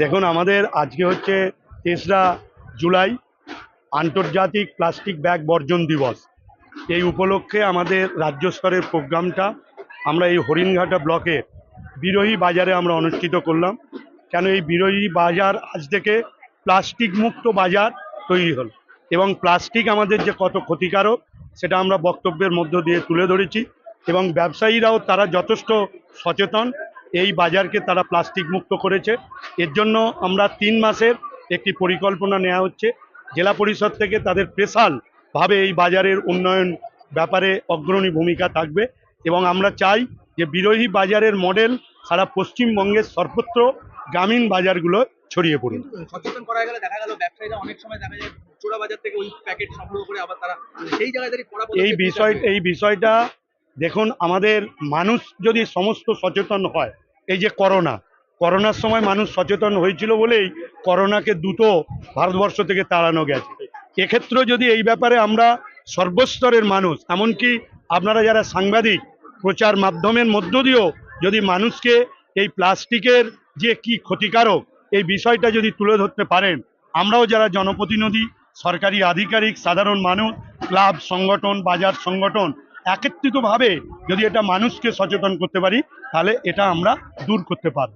দেখুন, আমাদের আজকে হচ্ছে তেসরা জুলাই আন্তর্জাতিক প্লাস্টিক ব্যাগ বর্জন দিবস। এই উপলক্ষে আমাদের রাজ্য স্তরের প্রোগ্রামটা আমরা এই হরিণঘাটা ব্লকের বিরোহী বাজারে আমরা অনুষ্ঠিত করলাম। কেন এই বিরোহী বাজার আজ থেকে প্লাস্টিক মুক্ত বাজার তৈরি হল এবং প্লাস্টিক আমাদের যে কত ক্ষতিকারক সেটা আমরা বক্তব্যের মধ্য দিয়ে তুলে ধরেছি এবং ব্যবসায়ীরাও তারা যথেষ্ট সচেতন এই বাজারকে তারা প্লাস্টিক মুক্ত করেছে। এর জন্য আমরা তিন মাসের একটি পরিকল্পনা নেওয়া হচ্ছে। জেলা পরিষদ থেকে তাদের স্পেশাল ভাবে এই বাজারের উন্নয়ন ব্যাপারে অগ্রণী ভূমিকা থাকবে এবং আমরা চাই যে বিরোহী বাজারের মডেল সারা পশ্চিমবঙ্গের সর্বত্র গ্রামীণ বাজারগুলো ছড়িয়ে পড়ুন সচেতন করা গেলে দেখা গেল ব্যবসায়ীরা অনেক সময় দেখা যায় চোরা বাজার থেকে ওই প্যাকেট সংগ্রহ করে আবার তারা সেই জায়গায় দাঁড়িয়ে এই বিষয় এই বিষয়টা দেখুন আমাদের মানুষ যদি সমস্ত সচেতন হয় এই যে করোনা, করোনার সময় মানুষ সচেতন হয়েছিল বলেই করোনাকে দ্রুত ভারতবর্ষ থেকে তাড়ানো গেছে। এক্ষেত্রেও যদি এই ব্যাপারে আমরা সর্বস্তরের মানুষ, এমনকি আপনারা যারা সাংবাদিক, প্রচার মাধ্যমের মধ্য দিয়েও যদি মানুষকে এই প্লাস্টিকের যে কি ক্ষতিকারক, এই বিষয়টা যদি তুলে ধরতে পারেন, আমরাও যারা জনপ্রতিনিধি, সরকারি আধিকারিক, সাধারণ মানুষ, ক্লাব, সংগঠন, বাজার সংগঠন একত্রিতভাবে যদি এটা মানুষকে সচেতন করতে পারি তাহলে এটা আমরা দূর করতে পারব।